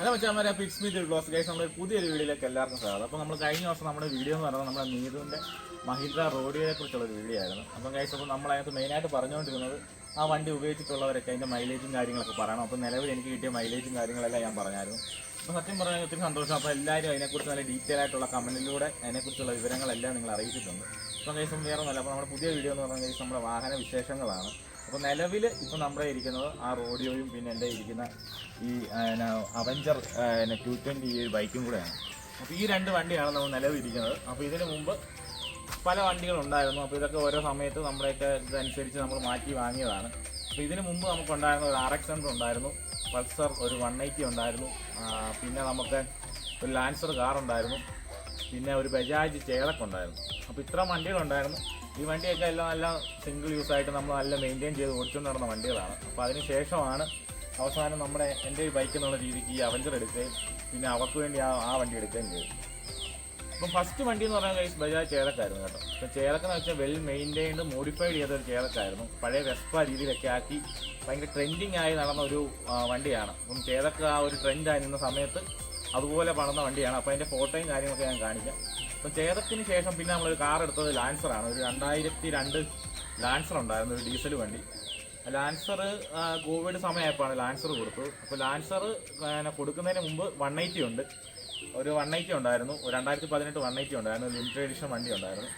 Hello മച്ചാമാരെ pics meet blows guys നമ്മൾ പുതിയൊരു വീഡിയോയിലേക്ക് എല്ലാവർക്കും സ്വാഗതം. അപ്പോൾ നമ്മൾ കഴിഞ്ഞ ദിവസം നമ്മുടെ വീഡിയോ എന്ന് പറയുന്നത് നമ്മുടെ നീതുവിന്റെ മഹീന്ദ്ര റോഡിയെ കുറിച്ചുള്ള വീഡിയോ ആയിരുന്നു. അപ്പം ഗൈസ് അപ്പോൾ നമ്മളതിനകത്ത് മെയിനായിട്ട് പറഞ്ഞുകൊണ്ടിരുന്നത് ആ വണ്ടി ഉപയോഗിച്ചിട്ടുള്ളവരൊക്കെ അതിന്റെ മൈലേജും കാര്യങ്ങളൊക്കെ പറയണം. അപ്പോൾ നിലവിൽ എനിക്ക് കിട്ടിയ മൈലേജും കാര്യങ്ങളെല്ലാം ഞാൻ പറഞ്ഞായിരുന്നു. അപ്പോൾ സത്യം പറഞ്ഞാൽ ഒത്തിരി സന്തോഷം. അപ്പോൾ എല്ലാവരും അതിനെക്കുറിച്ച് നല്ല ഡീറ്റെയിൽ ആയിട്ടുള്ള കമന്റിലൂടെ അതിനെക്കുറിച്ചുള്ള വിവരങ്ങളെല്ലാം നിങ്ങൾ അറിയിച്ചിട്ടുണ്ട്. അപ്പോൾ ഗൈസും വേറെ ഒന്നുമല്ല അപ്പോൾ നമ്മുടെ പുതിയ വീഡിയോ എന്ന് പറഞ്ഞാൽ ഗൈസ് നമ്മുടെ വാഹന വിശേഷങ്ങളാണ്. അപ്പോൾ നിലവിൽ ഇപ്പോൾ നമ്മുടെ ഇരിക്കുന്നത് ആ റോഡിയോയും പിന്നെ എന്റെ ഇരിക്കുന്ന ഈ അവഞ്ചർ ടു ട്വന്റി ഈ ഒരു ബൈക്കും കൂടെയാണ് അപ്പോൾ ഈ രണ്ട് വണ്ടിയാണ് നമ്മൾ നിലവിലിരിക്കുന്നത് അപ്പോൾ ഇതിന് മുമ്പ് പല വണ്ടികളുണ്ടായിരുന്നു അപ്പോൾ ഇതൊക്കെ ഓരോ സമയത്ത് നമ്മുടെയൊക്കെ ഇതനുസരിച്ച് നമ്മൾ മാറ്റി വാങ്ങിയതാണ്. അപ്പോൾ ഇതിന് മുമ്പ് നമുക്കുണ്ടായിരുന്ന ഒരു ആർ എക്സ് ഹൺഡ്രഡ് ഉണ്ടായിരുന്നു. പൾസർ ഒരു വൺ എയ്റ്റി ഉണ്ടായിരുന്നു. പിന്നെ നമുക്ക് ഒരു ലാൻസർ കാർ ഉണ്ടായിരുന്നു. പിന്നെ ഒരു ബജാജ് ചേളക്ക് ഉണ്ടായിരുന്നു. അപ്പോൾ ഇത്ര വണ്ടികളുണ്ടായിരുന്നു. ഈ വണ്ടിയൊക്കെ എല്ലാം നല്ല സിംഗിൾ യൂസ് ആയിട്ട് നമ്മൾ നല്ല മെയിന്റെയിൻ ചെയ്ത് ഓടിച്ചുകൊണ്ട് നടന്ന വണ്ടികളാണ്. അപ്പോൾ അതിന് ശേഷമാണ് അവസാനം നമ്മുടെ എന്റെ ഈ ബൈക്ക് എന്നുള്ള രീതിക്ക് ഈ അവഞ്ചർ എടുക്കുകയും പിന്നെ അവർക്ക് വേണ്ടി ആ ആ വണ്ടി എടുക്കുകയും ചെയ്തു. അപ്പം ഫസ്റ്റ് വണ്ടി എന്ന് പറഞ്ഞാൽ കഴിച്ച് ബജാജ് ചേലക്കായിരുന്നു കേട്ടോ. അപ്പം ചേലക്കെന്ന് വെച്ചാൽ വെൽ മെയിന്റെയിൻഡ് മോഡിഫൈഡ് ചെയ്ത ഒരു ചേലക്കായിരുന്നു പഴയ വെസ്പ രീതിയിലൊക്കെ ആക്കി ഭയങ്കര ട്രെൻഡിങ് ആയി നടന്ന ഒരു വണ്ടിയാണ്. അപ്പം ചേലക്ക് ആ ഒരു ട്രെൻഡായി നിന്ന സമയത്ത് അതുപോലെ പണന്ന വണ്ടിയാണ്. അപ്പോൾ അതിന്റെ ഫോട്ടോയും കാര്യങ്ങളൊക്കെ ഞാൻ കാണിക്കാം. അപ്പം ചേതത്തിന് ശേഷം പിന്നെ നമ്മളൊരു കാർ എടുത്തത് ലാൻസറാണ് ഒരു രണ്ടായിരത്തി രണ്ട് ലാൻസർ ഉണ്ടായിരുന്നു ഒരു ഡീസൽ വണ്ടി. ലാൻസർ കോവിഡ് സമയമായപ്പോഴാണ് ലാൻസർ കൊടുത്തത്. അപ്പോൾ ലാൻസർ കൊടുക്കുന്നതിന് മുമ്പ് വൺ എയ്റ്റി ഉണ്ട്. ഒരു വൺ എയ്റ്റി ഉണ്ടായിരുന്നു. രണ്ടായിരത്തി പതിനെട്ട് വൺ എയ്റ്റി ഉണ്ടായിരുന്നു. ലിമിറ്റഡ് എഡിഷൻ വണ്ടി ഉണ്ടായിരുന്നു.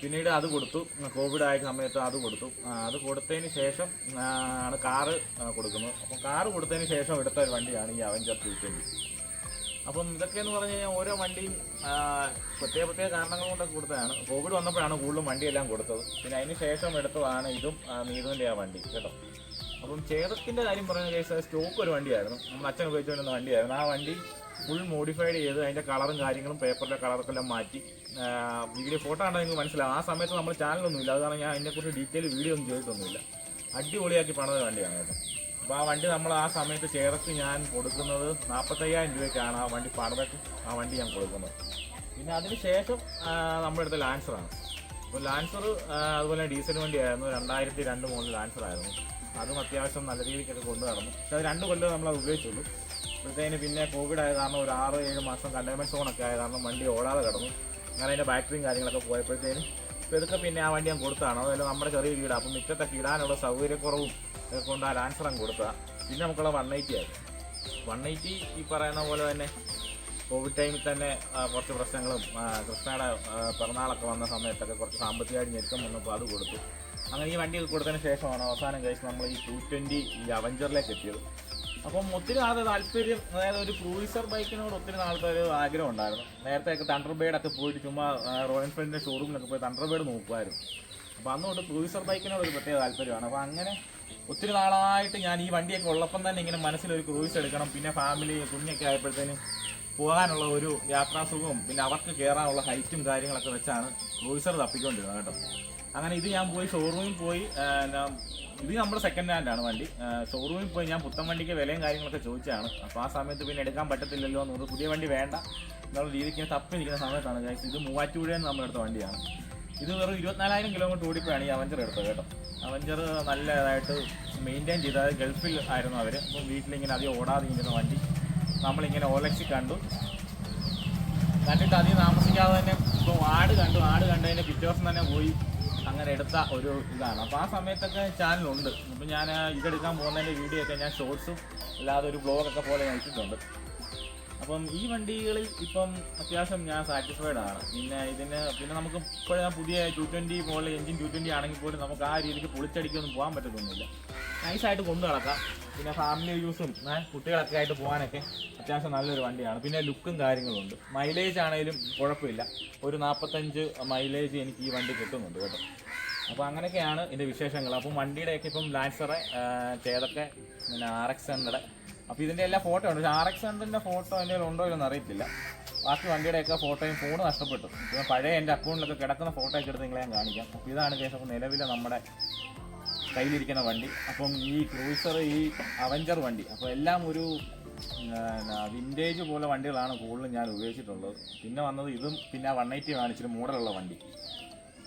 പിന്നീട് അത് കൊടുത്തു. കോവിഡ് ആയ സമയത്ത് അത് കൊടുത്തു. അത് കൊടുത്തതിന് ശേഷം ആണ് കാറ് കൊടുക്കുന്നത്. അപ്പോൾ കാറ് കൊടുത്തതിന് ശേഷം എടുത്ത ഒരു വണ്ടിയാണ് ഈ അവഞ്ചർ ട്വന്റി അപ്പം ഇതൊക്കെ എന്ന് പറഞ്ഞു കഴിഞ്ഞാൽ ഓരോ വണ്ടിയും പ്രത്യേക പ്രത്യേക കാരണങ്ങൾ കൊണ്ടൊക്കെ കൊടുത്തതാണ്. കോവിഡ് വന്നപ്പോഴാണ് കൂടുതലും വണ്ടിയെല്ലാം കൊടുത്തത്. പിന്നെ അതിന് ശേഷം എടുത്തതാണ് ഇതും നീതുവിന്റെ ആ വണ്ടി കേട്ടോ. അപ്പം ചേതത്തിന്റെ കാര്യം പറഞ്ഞ കേസ് സ്റ്റോക്ക് ഒരു വണ്ടിയായിരുന്നു. നമ്മൾ അച്ഛൻ ഉപയോഗിച്ചുകൊണ്ടിരുന്ന വണ്ടിയായിരുന്നു. ആ വണ്ടി ഫുൾ മോഡിഫൈഡ് ചെയ്ത് അതിന്റെ കളറും കാര്യങ്ങളും പേപ്പറിലെ കളറൊക്കെ എല്ലാം മാറ്റി. വീഡിയോ ഫോട്ടോ ആണെങ്കിൽ നിങ്ങൾക്ക് മനസ്സിലാവും. ആ സമയത്ത് നമ്മൾ ചാനലൊന്നുമില്ല അത് കാരണം ഞാൻ അതിനെക്കുറിച്ച് ഡീറ്റെയിൽ വീഡിയോ ഒന്നും ചെയ്തിട്ടൊന്നുമില്ല. അടിപൊളിയാക്കി പണിത വണ്ടിയാണ് കേട്ടോ. അപ്പോൾ ആ വണ്ടി നമ്മൾ ആ സമയത്ത് ചേർത്ത് ഞാൻ കൊടുക്കുന്നത് നാൽപ്പത്തയ്യായിരം രൂപയ്ക്കാണ് ആ വണ്ടി പടവയ്ക്ക് ആ വണ്ടി ഞാൻ കൊടുക്കുന്നത്. പിന്നെ അതിന് ശേഷം നമ്മുടെ ലാൻസറാണ് അപ്പോൾ ലാൻസർ അതുപോലെ ഡീസൽ വണ്ടിയായിരുന്നു. രണ്ടായിരത്തി രണ്ട് മൂന്ന് ലാൻസർ ആയിരുന്നു. അതും അത്യാവശ്യം നല്ല രീതിക്കൊക്കെ കൊണ്ടു നടന്നു. പക്ഷേ അത് രണ്ട് കൊല്ലം നമ്മൾ അത് ഉപയോഗിച്ചുള്ളൂ. അപ്പോഴത്തേന് പിന്നെ കോവിഡ് ആയ കാരണം ഒരു ആറ് ഏഴ് മാസം കണ്ടെയ്ൻമെന്റ് സോണൊക്കെ ആയ കാരണം വണ്ടി ഓടാതെ കിടന്നു. അങ്ങനെ അതിന്റെ ബാറ്ററിയും കാര്യങ്ങളൊക്കെ പോയപ്പോഴത്തേന് ഇതൊക്കെ പിന്നെ ആ വണ്ടി ഞാൻ കൊടുത്താണ് അതല്ല നമ്മുടെ ചെറിയ വീടാണ് അപ്പം മുറ്റത്തൊക്കെ ഇടാനുള്ള സൗകര്യക്കുറവും കൊണ്ട് ആ ലാൻസർ അങ്ങ് കൊടുത്തതാണ് പിന്നെ നമുക്കുള്ള വൺ എയ്റ്റി ആയിരുന്നു വൺ എയ്റ്റി ഈ പറയുന്ന പോലെ തന്നെ കോവിഡ് ടൈമിൽ തന്നെ കുറച്ച് പ്രശ്നങ്ങളും കൃഷ്ണയുടെ പിറന്നാളൊക്കെ വന്ന സമയത്തൊക്കെ കുറച്ച് സാമ്പത്തികമായിട്ട് ഞെരുക്കം വന്നപ്പോൾ അത് കൊടുത്തു. അങ്ങനെ ഈ വണ്ടികൾ കൊടുത്തതിന് ശേഷമാണ് അവസാനം കഴിച്ച് നമ്മൾ ഈ ടു ട്വന്റി ഈ അവഞ്ചറിലേക്ക് എത്തിയത്. അപ്പം ഒത്തിരി നാളത്തെ താല്പര്യം അതായത് ഒരു ക്രൂയിസർ ബൈക്കിനോട് ഒത്തിരി നാളത്തെ ഒരു ആഗ്രഹം ഉണ്ടായിരുന്നു. നേരത്തെയൊക്കെ തണ്ടർ ബേഡൊക്കെ പോയിട്ട് ചുമ്മാ റോയൽ എൻഫീൽഡിന്റെ ഷോറൂമിലൊക്കെ പോയി തണ്ടർ ബേഡ് നോക്കുമായിരുന്നു. അപ്പോൾ അന്ന് തൊട്ട് ക്രൂയിസർ ബൈക്കിനോട് ഒരു പ്രത്യേക താല്പര്യമാണ്. അപ്പോൾ അങ്ങനെ ഒത്തിരി നാളായിട്ട് ഞാൻ ഈ വണ്ടിയൊക്കെ ഉള്ളപ്പം തന്നെ ഇങ്ങനെ മനസ്സിലൊരു ക്രൂയിസ് എടുക്കണം. പിന്നെ ഫാമിലി കുഞ്ഞൊക്കെ ആയപ്പോഴത്തേനും പോകാനുള്ള ഒരു യാത്രാസുഖവും പിന്നെ അവർക്ക് കയറാനുള്ള ഹൈറ്റും കാര്യങ്ങളൊക്കെ വെച്ചാണ് ക്രൂയിസർ തപ്പിക്കൊണ്ടിരുന്നത് കേട്ടോ. അങ്ങനെ ഇത് ഞാൻ പോയി ഷോറൂമിൽ പോയി ഇത് നമ്മുടെ സെക്കൻഡ് ഹാൻഡാണ് വണ്ടി. ഷോറൂമിൽ പോയി ഞാൻ പുത്തൻ വണ്ടിക്ക് വിലയും കാര്യങ്ങളൊക്കെ ചോദിച്ചാണ് അപ്പോൾ ആ സമയത്ത് പിന്നെ എടുക്കാൻ പറ്റത്തില്ലല്ലോ എന്ന് പറഞ്ഞു പുതിയ വണ്ടി വേണ്ട എന്നുള്ള രീതിക്ക് തപ്പി നിൽക്കുന്ന സമയത്താണ് ഗൈസ് ഇത് മൂവാറ്റുപുഴയിൽ നിന്ന് നമ്മളെടുത്ത വണ്ടിയാണ്. ഇത് വെറും ഇരുപത്തിനാലായിരം കിലോമീറ്റർ ഓടിപ്പോഴാണ് ഈ അവഞ്ചർ എടുത്തത് കേട്ടോ. അവഞ്ചർ നല്ലതായിട്ട് മെയിന്റെയിൻ ചെയ്ത് ഗൾഫിൽ ആയിരുന്നു അവർ അപ്പം വീട്ടിലിങ്ങനെ അധികം ഓടാതെ ഇരിക്കുന്ന വണ്ടി. നമ്മളിങ്ങനെ ഓലക്സി കണ്ടു. കണ്ടിട്ട് അധികം താമസിക്കാതെ തന്നെ ഇപ്പോൾ ആട് കണ്ടു. ആട് കണ്ടതിന്റെ പിറ്റേ ദിവസം തന്നെ പോയി അങ്ങനെ എടുത്ത ഒരു ഇതാണ്. അപ്പോൾ ആ സമയത്തൊക്കെ ചാനലുണ്ട്. അപ്പോൾ ഞാൻ ഇതെടുക്കാൻ പോകുന്നതിന്റെ വീഡിയോ ഒക്കെ ഞാൻ ഷോർട്സും അല്ലാതെ ഒരു ബ്ലോഗൊക്കെ പോലെ ഞാൻ ഇട്ടിട്ടുണ്ട്. അപ്പം ഈ വണ്ടികളിൽ ഇപ്പം അത്യാവശ്യം ഞാൻ സാറ്റിസ്ഫൈഡ് ആണ്. പിന്നെ ഇതിന് പിന്നെ നമുക്ക് ഇപ്പോഴും പുതിയ ടു ട്വന്റി പോലെ എഞ്ചിൻ ടു ട്വന്റി ആണെങ്കിൽ പോലും നമുക്ക് ആ രീതിക്ക് പൊളിച്ചടിക്കൊന്നും പോകാൻ പറ്റത്തൊന്നുമില്ല. നൈസായിട്ട് കൊണ്ടു നടക്കാം. പിന്നെ ഫാമിലി യൂസും കുട്ടികളൊക്കെ ആയിട്ട് പോകാനൊക്കെ അത്യാവശ്യം നല്ലൊരു വണ്ടിയാണ്. പിന്നെ ലുക്കും കാര്യങ്ങളും ഉണ്ട്. മൈലേജ് ആണെങ്കിലും കുഴപ്പമില്ല. ഒരു നാൽപ്പത്തഞ്ച് മൈലേജ് എനിക്ക് ഈ വണ്ടി കിട്ടുന്നുണ്ട് കേട്ടോ. അപ്പോൾ അങ്ങനെയൊക്കെയാണ് ഇതിന്റെ വിശേഷങ്ങൾ. അപ്പം വണ്ടിയുടെയൊക്കെ ഇപ്പം ലാൻസറെ ചേതൊക്കെ പിന്നെ ആർ എക്സ് ഹൺഡ്രഡ് അപ്പോൾ ഇതിന്റെ എല്ലാ ഫോട്ടോ ഉണ്ട്. പക്ഷേ ആർ എക്സ് ഹൺഡ്രഡിന്റെ ഫോട്ടോ എന്റെ ഉണ്ടോ ഇല്ലെന്ന് അറിയത്തില്ല. ബാക്കി വണ്ടിയുടെയൊക്കെ ഫോട്ടോയും ഫോൺ നഷ്ടപ്പെട്ടു. പിന്നെ പഴയ എന്റെ അക്കൗണ്ടിലൊക്കെ കിടക്കുന്ന ഫോട്ടോ ഒക്കെ എടുത്ത് നിങ്ങളെ ഞാൻ കാണിക്കാം. അപ്പോൾ ഇതാണ് കേസ് നിലവിലെ നമ്മുടെ കയ്യിലിരിക്കുന്ന വണ്ടി. അപ്പം ഈ ക്രൂസർ ഈ അവഞ്ചർ വണ്ടി. അപ്പോൾ എല്ലാം ഒരു വിന്റേജ് പോലെ വണ്ടികളാണ് കൂടുതലും ഞാൻ ഉപയോഗിച്ചിട്ടുള്ളത്. പിന്നെ വന്നത് ഇതും പിന്നെ വൺ എയ്റ്റി കാണിച്ചിട്ട് മോഡലുള്ള വണ്ടി.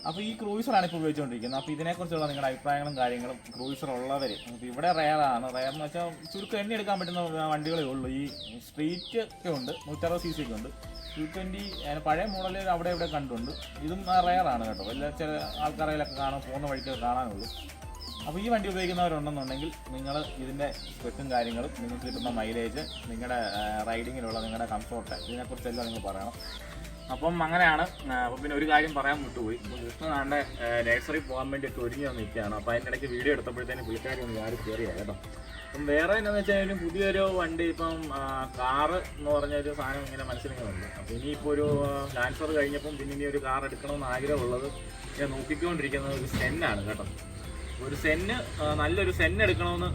അപ്പോൾ ഈ ക്രൂയിസറാണ് ഇപ്പോൾ ഉപയോഗിച്ചുകൊണ്ടിരിക്കുന്നത് അപ്പോൾ ഇതിനെക്കുറിച്ചുള്ള നിങ്ങളുടെ അഭിപ്രായങ്ങളും കാര്യങ്ങളും ക്രൂയിസർ ഉള്ളവർ അപ്പോൾ ഇവിടെ റെയറാണ് റയർ എന്ന് വെച്ചാൽ ചുരുക്കം എണ്ണി എടുക്കാൻ പറ്റുന്ന വണ്ടികളേ ഉള്ളൂ. ഈ സ്ട്രീറ്റ് ഒക്കെ ഉണ്ട്. നൂറ്ററുപത് സി സി ഒക്കെ ഉണ്ട്. ടു ട്വന്റി പഴയ മോഡലിൽ അവിടെ ഇവിടെ കണ്ടുണ്ട്. ഇതും റയറാണ് കേട്ടോ. എല്ലാ ചില ആൾക്കാരെയൊക്കെ കാണാൻ പോകുന്ന വഴിക്ക് കാണാനുള്ളൂ. അപ്പോൾ ഈ വണ്ടി ഉപയോഗിക്കുന്നവരുണ്ടെന്നുണ്ടെങ്കിൽ നിങ്ങൾ ഇതിന്റെ സ്പെക്കും കാര്യങ്ങളും നിങ്ങൾക്ക് കിട്ടുന്ന മൈലേജ് നിങ്ങളുടെ റൈഡിങ്ങിലുള്ള നിങ്ങളുടെ കംഫോർട്ട് ഇതിനെക്കുറിച്ചെല്ലാം നിങ്ങൾ പറയണം. അപ്പം അങ്ങനെയാണ് അപ്പം പിന്നെ ഒരു കാര്യം പറയാൻ വിട്ടുപോയി. അപ്പോൾ കൃഷ്ണനാണ്ട് നഴ്സറി പോകാൻ വേണ്ടിയിട്ട് ഒരുങ്ങി വന്ന് നിൽക്കുകയാണ് അപ്പം അതിന്റെ ഇടയ്ക്ക് വീഡിയോ എടുത്തപ്പോഴത്തേന് പുള്ളിക്കാരി ഒന്ന് ഞാൻ കയറിയാണ് കേട്ടോ. അപ്പം വേറെ എന്നാന്ന് വെച്ചാൽ പുതിയൊരു വണ്ടി ഇപ്പം കാറ് എന്ന് പറഞ്ഞ ഒരു സാധനം ഇങ്ങനെ മനസ്സിലിങ്ങനെ ഉണ്ട് അപ്പം ഇനിയിപ്പോൾ ഒരു ട്രാൻസ്ഫർ കഴിഞ്ഞപ്പം പിന്നെ ഇനി ഒരു കാർ എടുക്കണമെന്ന് ആഗ്രഹമുള്ളത് ഞാൻ നോക്കിക്കൊണ്ടിരിക്കുന്നത് ഒരു സെന്നാണ് കേട്ടോ. ഒരു സെന്ന് നല്ലൊരു സെന്ന് എടുക്കണമെന്ന്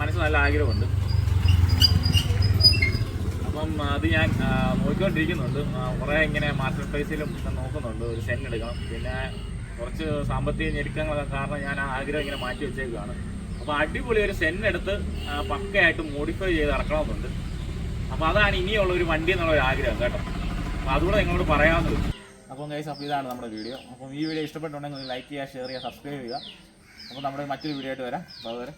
മനസ്സിൽ നല്ല ആഗ്രഹമുണ്ട്. അപ്പം അത് ഞാൻ നോക്കിക്കൊണ്ടിരിക്കുന്നുണ്ട്. കുറേ ഇങ്ങനെ മാർക്കറ്റ് പ്രൈസിലും നോക്കുന്നുണ്ട്. ഒരു സെൻ എടുക്കണം. പിന്നെ കുറച്ച് സാമ്പത്തിക ഞെരുക്കങ്ങളൊക്കെ കാരണം ഞാൻ ആഗ്രഹം ഇങ്ങനെ മാറ്റി വെച്ചേക്കുകയാണ് അപ്പോൾ അടിപൊളി ഒരു സെൻ എടുത്ത് പക്കയായിട്ട് മോഡിഫൈ ചെയ്ത് ഇറക്കണമെന്നുണ്ട് അപ്പോൾ അതാണ് ഇനിയുള്ള ഒരു വണ്ടി എന്നുള്ള ഒരു ആഗ്രഹം കേട്ടോ. അപ്പോൾ അതുകൂടെ നിങ്ങളോട് പറയാമെന്ന് വെച്ചു അപ്പം ഗൈസ് അപ്പോൾ ഇതാണ് നമ്മുടെ വീഡിയോ അപ്പം ഈ വീഡിയോ ഇഷ്ടപ്പെട്ടുണ്ടെങ്കിൽ ലൈക്ക് ചെയ്യുക ഷെയർ ചെയ്യുക സബ്സ്ക്രൈബ് ചെയ്യുക. അപ്പോൾ നമ്മുടെ മറ്റൊരു വീഡിയോ ആയിട്ട് വരാം. അതുവരെ